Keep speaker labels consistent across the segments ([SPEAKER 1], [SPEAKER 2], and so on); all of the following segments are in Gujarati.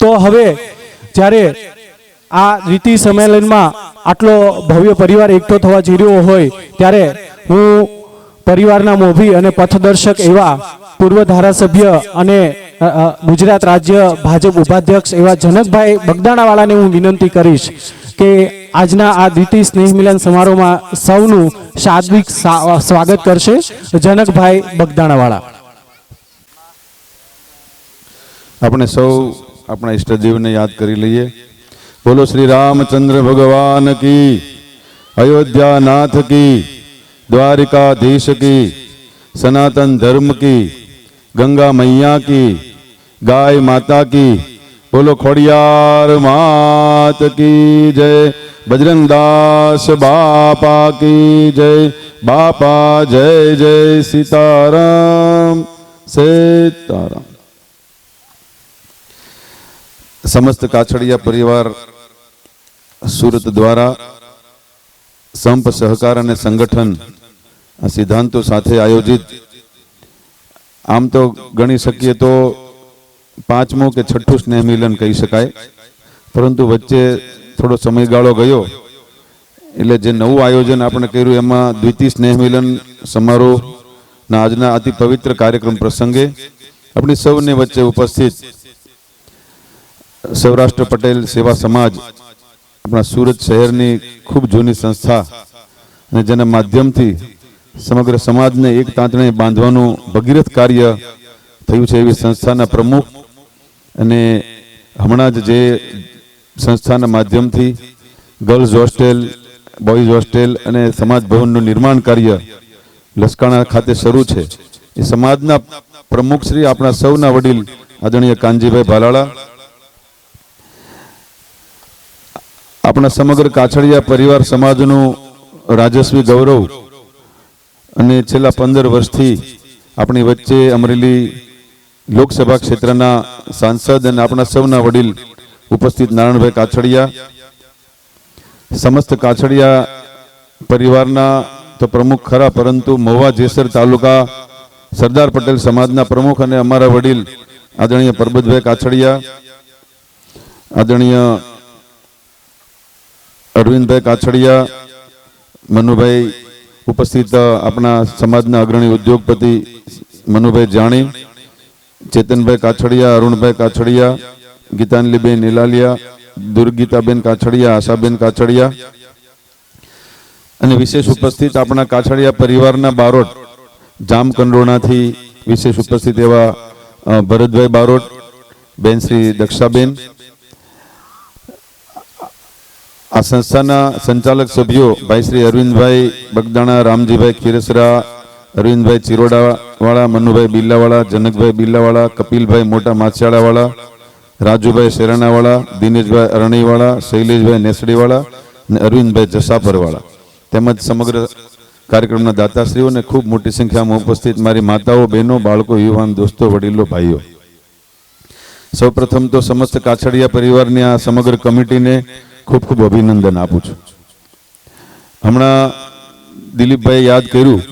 [SPEAKER 1] તો હવે જ્યારે આ રીતિ સંમેલનમાં આટલો ભવ્ય પરિવાર એકઠો થવા જઈ રહ્યો હોય, ત્યારે હું પરિવારના મોભી અને પથદર્શક એવા પૂર્વ ધારાસભ્ય અને ગુજરાત રાજ્ય ભાજપ ઉપાધ્યક્ષ એવા જનકભાઈ બગદાણાવાળાને હું વિનંતી કરીશ કે આજના આ દ્વિતીય સ્નેહ મિલન સમારોહમાં સૌનું શાબ્દિક સ્વાગત કરશે જનકભાઈ બગદાણાવાળા.
[SPEAKER 2] આપણે સૌ આપણા ઈષ્ટદેવને યાદ કરી લઈએ બોલો શ્રી રામચંદ્ર ભગવાન કી અયોધ્યા નાથ કી દ્વારિકાધીશ કી સનાતન ધર્મ કી ગંગા મૈયા કી ગાય માતા કી બોલો ખોડિયાર માત કી જય બજરંગદાસ બાપા કી જય બાપા જય જય સીતારામ સીતારામ સમસ્ત કાછડિયા પરિવાર સુરત દ્વારા સંપ સહકાર અને સંગઠન સિદ્ધાંતો સાથે આયોજિત. આમ તો ગણી શકીએ તો પાંચમું કે છઠ્ઠું સ્નેહ મિલન કહી શકાય. પરંતુ વચ્ચે થોડો સમયગાળો ગયો એટલે જે નવું આયોજન આપણે કર્યું એમાં દ્વિતીય સ્નેહ મિલન સમારોહના આજના અતિ પવિત્ર કાર્યક્રમ પ્રસંગે આપણી સૌને વચ્ચે ઉપસ્થિત સૌરાષ્ટ્ર પટેલ સેવા સમાજ આપણા સુરત શહેરની ખૂબ જૂની સંસ્થા અને જેના માધ્યમથી સમગ્ર સમાજને એક તાંતણે બાંધવાનું ભગીરથ કાર્ય થયું છે એવી સંસ્થાના પ્રમુખ અને હમણાં જ જે સંસ્થાના માધ્યમથી ગર્લ્સ હોસ્ટેલ, બોયઝ હોસ્ટેલ અને સમાજ ભવનનું નિર્માણ કાર્ય લસકાણા ખાતે શરૂ છે. એ સમાજના પ્રમુખ શ્રી આપણા સૌના વડીલ આદરણીય કાનજીભાઈ ભાલાળા આપણા સમગ્ર કાછડિયા પરિવાર સમાજનું રાજસ્વી ગૌરવ અને છેલ્લા પંદર વર્ષથી આપણી વચ્ચે અમરેલી લોકસભા ક્ષેત્રના સાંસદ અને આપણા સૌના વડીલ ઉપસ્થિત નારાયણભાઈ કાછડિયા, સમસ્ત કાછડિયા પરિવારના તો પ્રમુખ ખરા, પરંતુ મહુવા જેસર તાલુકા સરદાર પટેલ સમાજના પ્રમુખ અને અમારા વડીલ આદરણીય પરબતભાઈ કાછડિયા, આદરણીય અરવિંદભાઈ કાછડિયા, મનુભાઈ ઉપસ્થિત, આપણા સમાજના અગ્રણી ઉદ્યોગપતિ મનુભાઈ જાણી, ચેતનભાઈ કાછડિયા, અરુણભાઈ કાછડિયા, ગીતાંજલિબેન નિલાલિયા, દુર્ગીતાબેન કાછડિયા, આશાબેન કાછડિયા અને વિશેષ ઉપસ્થિત આપણા કાછડિયા પરિવારના બારોટ જામકંડોળાથી વિશેષ ઉપસ્થિત એવા ભરતભાઈ બારોટ, બેન શ્રી દક્ષાબેન આ સંસ્થાના સંચાલક સભ્યો ભાઈ શ્રી અરવિંદભાઈ બગદાણા, રામજીભાઈ ખીરસરા, અરવિંદભાઈ ચિરોડાવાળા, મનુભાઈ બિલ્લાવાળા, જનકભાઈ બિલ્લાવાળા, કપિલભાઈ મોટા માછિયાળાવાળા, રાજુભાઈ શેરાણાવાળા, દિનેશભાઈ અરણીવાળા, શૈલેષભાઈ નેસડીવાળા અને અરવિંદભાઈ જસાપરવાળા. તેમજ સમગ્ર કાર્યક્રમના દાતાશ્રીઓને ખૂબ મોટી સંખ્યામાં ઉપસ્થિત મારી માતાઓ, બહેનો, બાળકો, યુવાન, દોસ્તો, વડીલો, ભાઈઓ. સૌપ્રથમ તો સમસ્ત કાછડિયા પરિવારની આ સમગ્ર કમિટીને ખૂબ ખૂબ અભિનંદન આપું છું. હમણાં દિલીપભાઈ યાદ કર્યું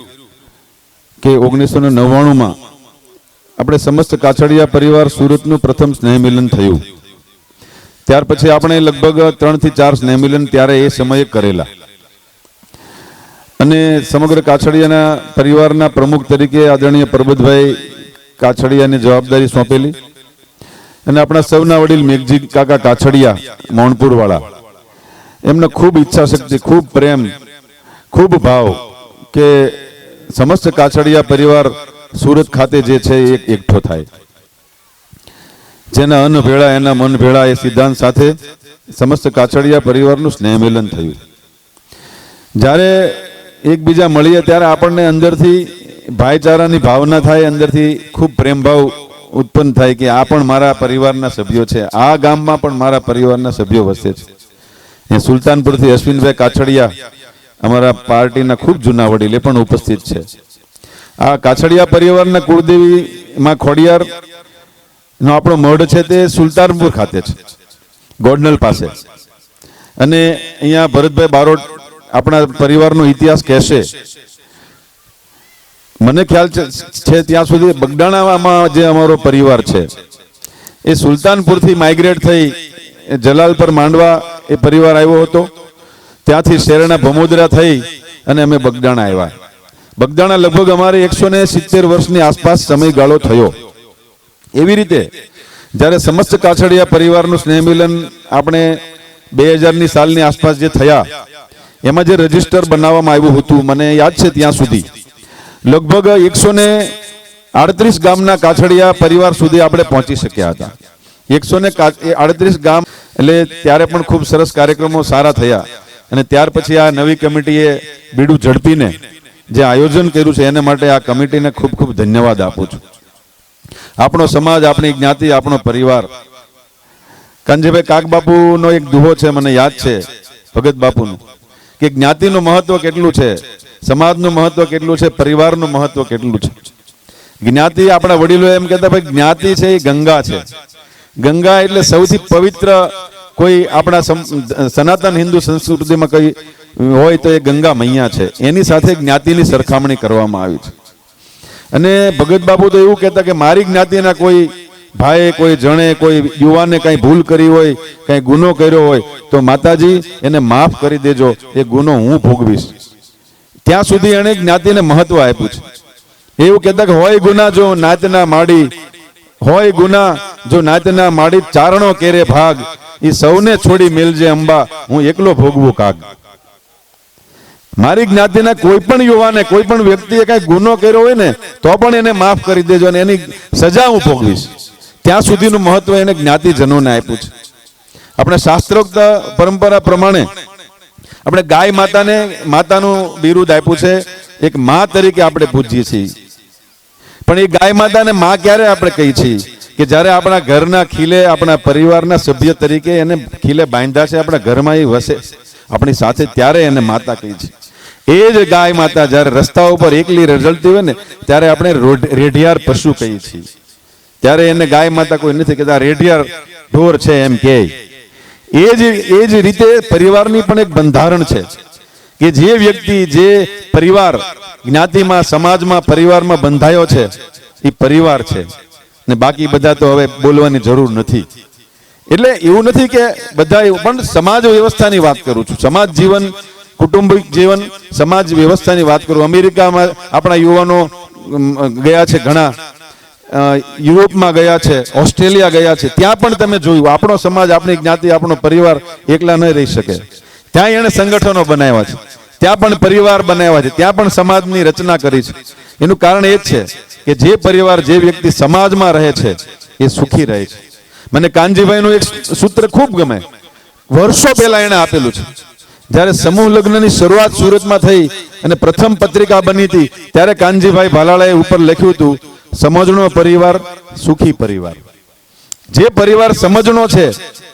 [SPEAKER 2] કે ઓગણીસો ને નવ્વાણુંમાં આપણે સમસ્ત કાછડિયા પરિવાર સુરતનું પ્રથમ સ્નેહમિલન થયું. ત્યાર પછી આપણે લગભગ ત્રણથી ચાર સ્નેહમિલન ત્યારે એ સમયે કરેલા. અને સમગ્ર કાછડિયાના પરિવારના પ્રમુખ તરીકે આદરણીય પરબતભાઈ કાછડિયાને જવાબદારી સોંપેલી. અને આપણા સૌના વડીલ મેઘજી કાકા કાછડિયા મોણપુર વાળા એમને ખૂબ ઈચ્છા શક્તિ ખૂબ પ્રેમ, ખૂબ ભાવ કે સમસ્ત કાછડિયા પરિવાર સુરત ખાતે જે છે એ એક એકઠો થાય. જેના અન્ન ભેળા, એના મન ભેળા એ સિદ્ધાંત સાથે સમસ્ત કાછડિયા પરિવારનું સ્નેહ મિલન થયું. જ્યારે એકબીજા મળીએ ત્યારે આપણને અંદરથી ભાઈચારાની ભાવના થાય, અંદરથી ખૂબ પ્રેમભાવ ઉત્પન્ન થાય કે આ પણ મારા પરિવારના સભ્યો છે, આ ગામમાં પણ મારા પરિવારના સભ્યો વસે છે. સુલતાનપુરથી અશ્વિનભાઈ કાછડિયા અમારા પાર્ટીના ખૂબ જૂના વડીલ પણ ઉપસ્થિત છે. આ કાછડિયા પરિવારના કુળદેવી માં ખોડિયાર નો આપણો મઢ છે તે સુલતાનપુર ખાતે છે ગોડનલ પાસે. અને અહીંયા ભરતભાઈ બારોટ આપણા પરિવારનો ઇતિહાસ કહેશે. મને ખ્યાલ છે ત્યાં સુધી બગડાણામાં જે અમારો પરિવાર છે, એ સુલતાનપુરથી માઇગ્રેટ થઈ એ જલાલ પર માંડવા એ પરિવાર આવ્યો હતો. ત્યાંથી શેરણા ભમોદરા થઈ અને અમે બગદાણા આવ્યા. બગદાણા લગભગ અમારે એકસો ને સિત્તેર વર્ષની આસપાસ સમયગાળો થયો. એવી રીતે જ્યારે સમસ્ત કાછડિયા પરિવારનું સ્નેહ મિલન આપણે બે હજારની સાલની આસપાસ જે થયા, એમાં જે રજિસ્ટર બનાવવામાં આવ્યું હતું, મને યાદ છે ત્યાં સુધી. લગભગ એકસો ને આડત્રીસ ગામના કાછડિયા પરિવાર સુધી આપણે પહોંચી શક્યા હતા. એકસો ને આડત્રીસ ગામ, એટલે ત્યારે પણ ખૂબ સરસ કાર્યક્રમો સારા થયા. અને ત્યાર પછી આ નવી કમિટીએ બીડું ઝડપીને જે આયોજન કર્યું છે, એને માટે આ કમિટીને ખૂબ ખૂબ ધન્યવાદ આપું છું. આપણો સમાજ, આપણી જ્ઞાતિ, આપણો પરિવાર. કાનજીભાઈ કાકબાપુનો એક દુહો છે, મને યાદ છે, ભગત બાપુનું, કે જ્ઞાતિનું મહત્વ કેટલું છે, સમાજનું મહત્વ કેટલું છે, પરિવારનું મહત્વ કેટલું છે. જ્ઞાતિ આપણા વડીલો એમ કહેતા, ભાઈ, જ્ઞાતિ છે એ ગંગા છે. ગંગા એટલે સૌથી પવિત્ર કોઈ આપણા સનાતન હિન્દુ સંસ્કૃતિમાં કઈ હોય તો એ ગંગા મૈયા છે. એની સાથે જ્ઞાતિની સરખામણી કરવામાં આવી છે. અને ભગત બાપુ તો એવું કહેતા કે મારી જ્ઞાતિના કોઈ ભાઈએ, કોઈ જણે, કોઈ યુવાને કઈ ભૂલ કરી હોય, કઈ ગુનો કર્યો હોય, તો માતાજી એને માફ કરી દેજો. એ ગુનો હું ભોગવીશ. ત્યાં સુધી એણે જ્ઞાતિને મહત્વ આપ્યું છે. એવું કહેતા કે હોય ગુના જો નાતના માડી હોય ગુના, જો નાતના માડી ચારણો કેરે ભાગ એ સૌને છોડી મેલજે અંબા, હું એકલો ભોગવું કાગ. મારી જ્ઞાતિના કોઈ પણ યુવાને, કોઈ પણ વ્યક્તિએ કઈ ગુનો કર્યો હોય ને, તો પણ એને માફ કરી દેજો અને એની સજા હું ભોગવીશ. ત્યાં સુધીનું મહત્વ એને જ્ઞાતિજનોને આપ્યું છે. આપણે શાસ્ત્રોક્ત પરંપરા પ્રમાણે આપણે ગાય માતાને, માતાનું બિરુદ આપ્યું છે. એક મા તરીકે આપણે પૂજીએ છીએ. પણ એ ગાય માતાને માં ક્યારે આપણે કહી છીએ કે જ્યારે આપણા ઘરના ખીલે આપણા પરિવારના સભ્ય તરીકે એને ખીલે બાંધ્યા છે, આપણા ઘરમાં એ વસે. આપણી સાથે ત્યારે એને માતા કહી છે. એ જ ગાય માતા જ્યારે રસ્તા ઉપર એકલી રઝળતી હોય ને, ત્યારે આપણે રોઢ- રેઢિયાર પશુ કહીએ છીએ. ત્યારે એને ગાય માતા કોઈ નથી કહેતા રેઢિયાર ઢોર છે, એમ કે એ જ એ જ રીતે પરિવારની પણ એક બંધારણ છે. કે જે વ્યક્તિ, જે પરિવાર જ્ઞાતિમાં, સમાજમાં, પરિવારમાં બંધાયો છે, એ પરિવાર છે. ને બાકી બધા તો હવે બોલવાની જરૂર નથી. એટલે એવું નથી કે બધા પણ સમાજ વ્યવસ્થાની વાત કરું છું. સમાજ જીવન, કુટુંબિક જીવન, સમાજ વ્યવસ્થાની વાત કરું. અમેરિકામાં આપણા યુવાનો ગયા છે ઘણા. યુરોપમાં ગયા છે, ઓસ્ટ્રેલિયા ગયા છે. ત્યાં પણ તમે જોયું, આપણો સમાજ, આપણી જ્ઞાતિ, આપણો પરિવાર એકલા ન રહી શકે. ત્યાં એણે સંગઠનો બનાવ્યા છે. ત્યાં પણ પરિવાર બનાવ્યા છે. ત્યાં પણ સમાજની રચના કરી છે. એનું કારણ એ જ છે કે જે પરિવાર, જે વ્યક્તિ સમાજમાં રહે છે, એ સુખી રહે છે. મને કાનજીભાઈનું એક સૂત્ર ખૂબ ગમે. વર્ષો પહેલા એણે આપેલું છે. જ્યારે સમૂહ લગ્નની શરૂઆત સુરતમાં થઈ અને પ્રથમ પત્રિકા બની હતી, ત્યારે કાનજીભાઈ ભાલાળાએ ઉપર લખ્યું હતું સમજણો પરિવાર સુખી પરિવાર. જે પરિવાર સમજણો છે,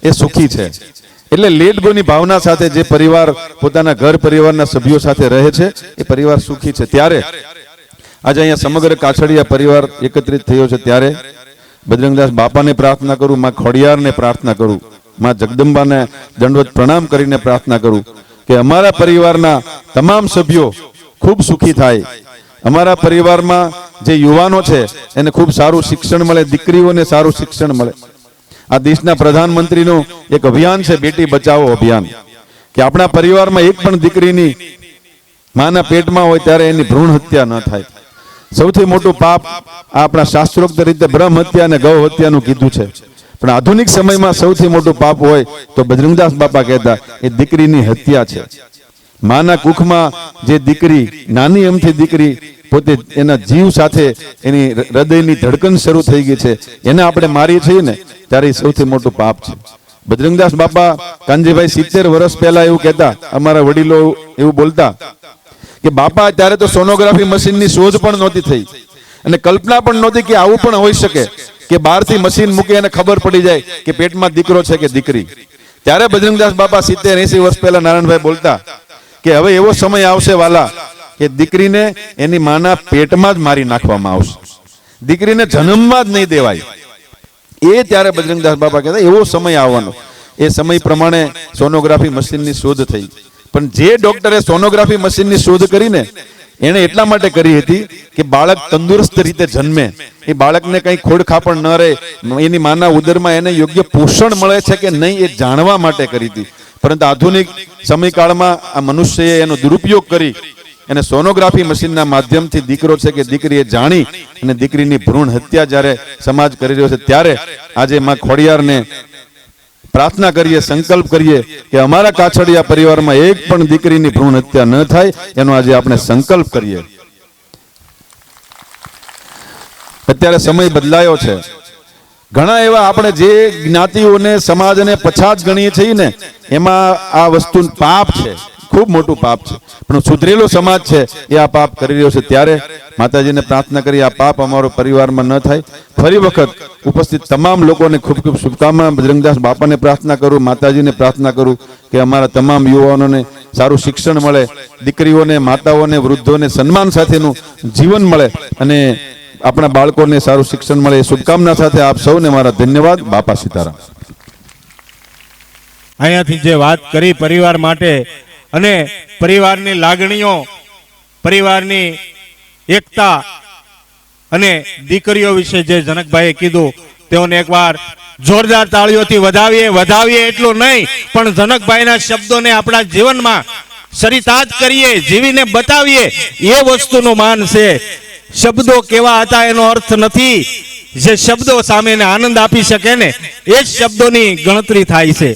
[SPEAKER 2] એ સુખી છે. એટલે લેટ ગોની ભાવના સાથે જે પરિવાર પોતાના ઘર પરિવારના સભ્યો સાથે રહે છે, એ પરિવાર સુખી છે. ત્યારે આજે અહીંયા સમગ્ર કાછડિયા પરિવાર એકત્રિત થયો છે. ત્યારે બજરંગદાસ બાપાને પ્રાર્થના કરું, માં ખોડિયારને પ્રાર્થના કરું, માં જગદંબાને દંડવત પ્રણામ કરીને પ્રાર્થના કરું કે અમારા પરિવારના તમામ સભ્યો ખૂબ સુખી થાય. અમારા પરિવારમાં જે યુવાનો છે, એને ખૂબ સારું શિક્ષણ મળે, દીકરીઓને સારું શિક્ષણ મળે. આ દેશના પ્રધાનમંત્રીનું એક અભિયાન છે, બેટી બચાવો અભિયાન. કે આપણા પરિવારમાં એક પણ દીકરીની માના પેટમાં હોય ત્યારે એની ભ્રૂણ હત્યા ન થાય. સૌથી મોટું પાપ આપણા શાસ્ત્રોક્ત રીતે બ્રહ્મ હત્યા અને ગૌ હત્યાનું કીધું છે. પણ આધુનિક સમયમાં સૌથી મોટું પાપ હોય તો બજરંગદાસ બાપા કહેતા એ દીકરીની હત્યા છે. માના કુખમાં જે દીકરી, નાની એમથી દીકરી પોતે એના જીવ સાથે એની હૃદયની ધડકન શરૂ થઈ ગઈ છે. એને આપણે મારીએ છીએ ને ત્યારે સૌથી મોટું પાપ છે. બજરંગદાસ બાપા કાનજીભાઈ સિત્તેર વર્ષ પહેલા એવું કહેતા, અમારા વડીલો એવું બોલતા કે, બાપા ત્યારે તો સોનોગ્રાફી મશીનની શોધ પણ નહોતી થઈ. અને કલ્પના પણ નહોતી કે આવું પણ હોઈ શકે, કે બહારથી મશીન મૂકી અને ખબર પડી જાય કે પેટમાં દીકરો છે કે દીકરી. ત્યારે બજરંગદાસ બાપા સિત્તેર એસી વર્ષ પહેલા નારાયણભાઈ બોલતા કે, હવે એવો સમય આવશે વાલા કે દીકરીને એની માના પેટમાં જ મારી નાખવામાં આવશે. દીકરીને જન્મમાં જ નહીં દેવાય. એ ત્યારે બજરંગદાસ બાપા કહેતા, એવો સમય આવવાનો. એ સમય પ્રમાણે સોનોગ્રાફી મશીનની શોધ થઈ. પણ જે ડોક્ટરે સોનોગ્રાફી મશીનની શોધ કરીને એણે એટલા માટે કરી હતી કે બાળક તંદુરસ્ત રીતે જન્મે. એ બાળકને કંઈ ખોડખાપણ ન રહે. એની માના ઉદરમાં એને યોગ્ય પોષણ મળે છે કે નહીં એ જાણવા માટે કરી હતી. પરંતુ આધુનિક સમયકાળમાં આ મનુષ્યએ એનો દુરુપયોગ કરી અને સોનોગ્રાફી મશીનના માધ્યમથી દીકરો છે કે દીકરીએ જાણી અને દીકરીની ભ્રૂણ હત્યા જ્યારે સમાજ કરી રહ્યો છે, ત્યારે આજે માં ખોડિયારને પ્રાર્થના કરીએ, સંકલ્પ કરીએ કે અમારા કાછડિયા પરિવારમાં એક પણ દીકરીની ભ્રૂણ હત્યા ન થાય, એનો આજે આપણે સંકલ્પ કરીએ. અત્યારે સમય બદલાયો છે. ઘણા એવા આપણે જે જ્ઞાતિઓને, સમાજને પછાત ગણીએ છીએ ને, એમાં આ વસ્તુ પાપ છે. ખૂબ મોટું પાપ છે. પણ સુધરેલો સમાજ છે, એ આ પાપ કરી રહ્યો છે. ત્યારે માતાજીને પ્રાર્થના કરી, આ પાપ અમારો પરિવારમાં ન થાય. ફરી વખત ઉપસ્થિત તમામ લોકોને ખૂબ ખૂબ શુભકામના, બજરંગદાસ બાપાને પ્રાર્થના કરું, માતાજીને પ્રાર્થના કરું કે અમારા તમામ યુવાનોને સારું શિક્ષણ મળે, દીકરીઓને, માતાઓને, વૃદ્ધોને સન્માન સાથેનું જીવન મળે અને આપણા બાળકોને સારું શિક્ષણ મળે. એ શુભકામના સાથે આપ સૌને મારા ધન્યવાદ. બાપા સીતારામ.
[SPEAKER 3] અહીંયાથી જે વાત કરી પરિવાર માટે અને પરિવારની લાગણીઓ, પરિવારની એકતા અને દીકરીઓ વિશે જે જનકભાઈએ કીધું, તેઓને એકવાર જોરદાર તાળીઓથી વધાવીએ વધાવીએ એટલું નહીં, પણ જનકભાઈના શબ્દોને આપણા જીવનમાં સરિતાજ કરીએ, જીવીને બતાવીએ, એ વસ્તુનું માન છે. શબ્દો કેવા હતા એનો અર્થ નથી. જે શબ્દો સામેને આનંદ આપી શકે ને, એ જ શબ્દોની ગણતરી થાય છે.